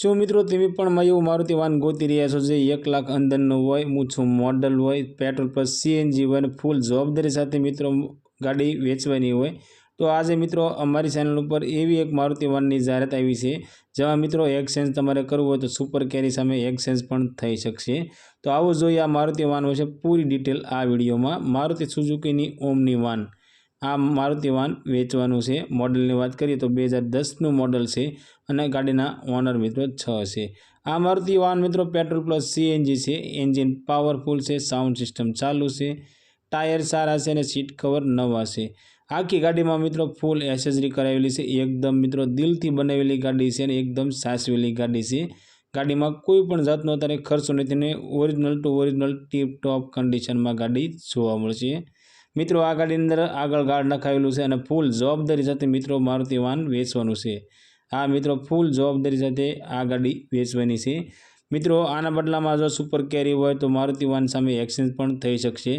શું મિત્રો તમે પણ એવું મારુતિ વાન ગોતી રહ્યા છો જે એક લાખ અંદરનું હોય, મૂછું મોડલ હોય, પેટ્રોલ પ્લસ સીએનજી હોય ફૂલ જવાબદારી સાથે મિત્રો ગાડી વેચવાની હોય. તો આજે મિત્રો અમારી ચેનલ ઉપર એવી એક મારુતિ વાનની જાહેરાત આવી છે, જેમાં મિત્રો એક્સચેન્જ તમારે કરવું હોય તો સુપર કેરી સામે એક્સચેન્જ પણ થઈ શકશે. તો આવો જોઈએ આ મારુતિ વાન વિશે પૂરી ડિટેલ આ વિડીયોમાં. મારુતિ સુઝુકીની ઓમની વાન આ મારુતિ વાન વેચવાનું છે. મોડલની વાત કરીએ તો બે હજાર દસનું મોડલ છે અને ગાડીના ઓનર મિત્રો છ છે. આ મારુતિ વાન મિત્રો પેટ્રોલ પ્લસ સીએનજી છે. એન્જિન પાવરફુલ છે, સાઉન્ડ સિસ્ટમ ચાલુ છે, ટાયર સારા છે અને સીટ કવર નવા છે. આખી ગાડીમાં મિત્રો ફૂલ એસેસરી કરાવેલી છે. એકદમ મિત્રો દિલથી બનાવેલી ગાડી છે અને એકદમ સાચવેલી ગાડી છે. ગાડીમાં કોઈ પણ જાતનો અત્યારે ખર્ચો નથી તેને original to original tip top કન્ડિશનમાં ગાડી જોવા મળશે. મિત્રો, આ અંદર આગળ ગાર્ડ નખાવેલું છે અને ફૂલ જવાબદારી સાથે મિત્રો મારુતિ વાન વેચવાનું છે. આ મિત્રો ફૂલ જવાબદારી સાથે આ ગાડી વેચવાની છે. મિત્રો, આના બદલામાં જો સુપર કેરી હોય તો મારુતિ વાન સામે એક્સચેન્જ પણ થઈ શકશે.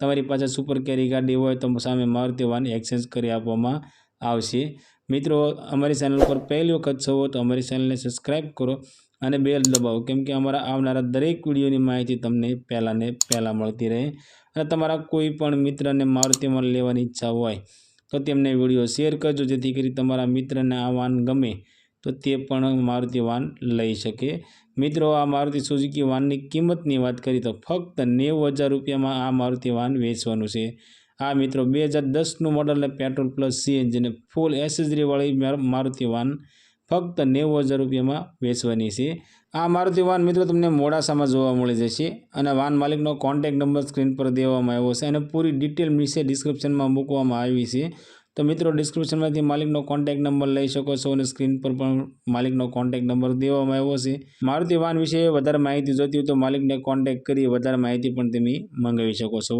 તમારી પાસે સુપર કેરી ગાડી હોય તો સામે મારુતિ વાન એક્સચેન્જ કરી આપવામાં આવશે. મિત્રો, અમારી ચેનલ પર પહેલી વખત છો તો અમારી ચેનલને સબસ્ક્રાઈબ કરો. અને બેલ દબાવો. કેમ કે અમારા આવનારા દરેક વિડીયોની માહિતી તમને પહેલાં ને પહેલાં મળતી રહે અને તમારા કોઈ પણ મિત્રને મારુતિમાં લેવાની ઈચ્છા હોય તો તેમને વીડિયો શેર કરજો, જેથી કરી તમારા મિત્રને આ વાન ગમે તો તે પણ મારુતિ વાન લઈ શકે. મિત્રો, આ મારુતિ સુઝુકી વાનની કિંમતની વાત કરીએ તો ફક્ત નેવું હજાર રૂપિયામાં આ મારુતિ વાન વેચવાનું છે. આ મિત્રો, બે હજાર દસનું મોડલ અને પેટ્રોલ પ્લસ સીએનજી અને ફૂલ એસેસરીવાળી મારુતિ વાન ફક્ત નેવું હજાર રૂપિયામાં વેચવાની છે. આ મારુતિ વાન મિત્રો તમને મોડાસામાં જોવા મળી જશે અને વાન માલિકનો કોન્ટેક નંબર સ્ક્રીન પર દેવામાં આવ્યો છે અને પૂરી ડિટેલ નીચે ડિસ્ક્રિપ્શનમાં મૂકવામાં આવી છે. તો મિત્રો ડિસ્ક્રિપ્શનમાંથી માલિકનો કોન્ટેક નંબર લઈ શકો છો અને સ્ક્રીન પર પણ માલિકનો કોન્ટેક નંબર દેવામાં આવ્યો છે. મારુતિ વાન વિશે વધારે માહિતી જોતી હોય તો માલિકને કોન્ટેક કરી વધારે માહિતી પણ તમે મંગાવી શકો છો.